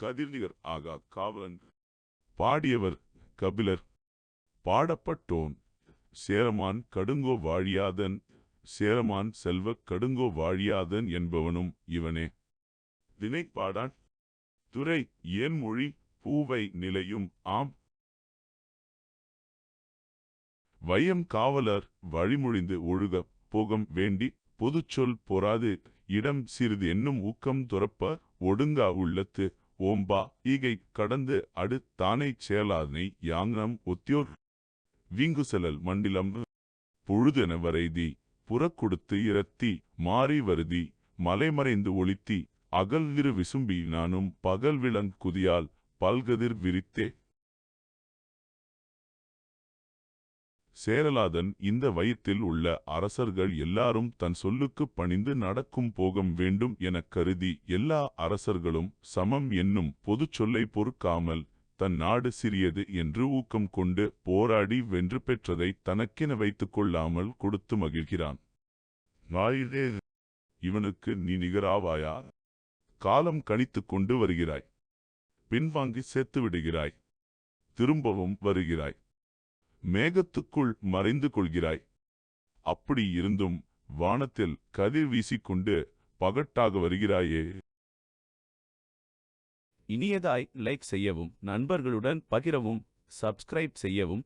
கதிர்நிகர் ஆகா காவலன் பாடியவர் கபிலர் பாடப்பட்டோன் சேரமான் கடுங்கோ வாழியாதன் சேரமான் செல்வக் கடுங்கோ வாழியாதன் என்பவனும் இவனே. தினைப்பாடான் துறை ஏன்மொழி பூவை நிலையும் ஆம். வையம் காவலர் வழிமொழிந்து ஒழுக போகம் வேண்டி பொதுச்சொல் பொறாது இடம் சிறிது என்னும் ஊக்கம் துறப்ப ஒடுங்கா உள்ளத்து ஓம்பா ஈகை கடந்து அடு தானே செயலாதனை யாங்னம் ஒத்தியோர் வீங்குசெலல் மண்டிலம் பொழுதென வரைதி புறக்கொடுத்து இரத்தி மாறி வருதி மலைமறைந்து ஒளித்தி அகல்விரு விசும்பி நானும் பகல் விளங் குதியால் பல்கதிர் விரித்தே. சேரலாதன் இந்த வயத்தில் உள்ள அரசர்கள் எல்லாரும் தன் சொல்லுக்குப் பணிந்து நடக்கும் போகம் வேண்டும் எனக் கருதி எல்லா அரசர்களும் சமம் என்னும் பொதுச் சொல்லை பொறுக்காமல் தன் நாடு சிறியது என்று ஊக்கம் கொண்டு போராடி வென்று பெற்றதை தனக்கென வைத்துக் கொள்ளாமல் கொடுத்து மகிழ்கிறான். நாயிலே இவனுக்கு நீ நிகராவாயா? காலம் கணித்துக் கொண்டு வருகிறாய். பின்வாங்கி செத்து விடுகிறாய். திரும்பவும் வருகிறாய். மேகத்துக்குள் மறைந்து கொள்கிறாய். அப்படி இருந்தும் வானத்தில் கதிர் வீசிக்கொண்டு பகட்டாக வருகிறாயே. இனியதாய் லைக் செய்யவும் நண்பர்களுடன் பகிரவும் சப்ஸ்கிரைப் செய்யவும்.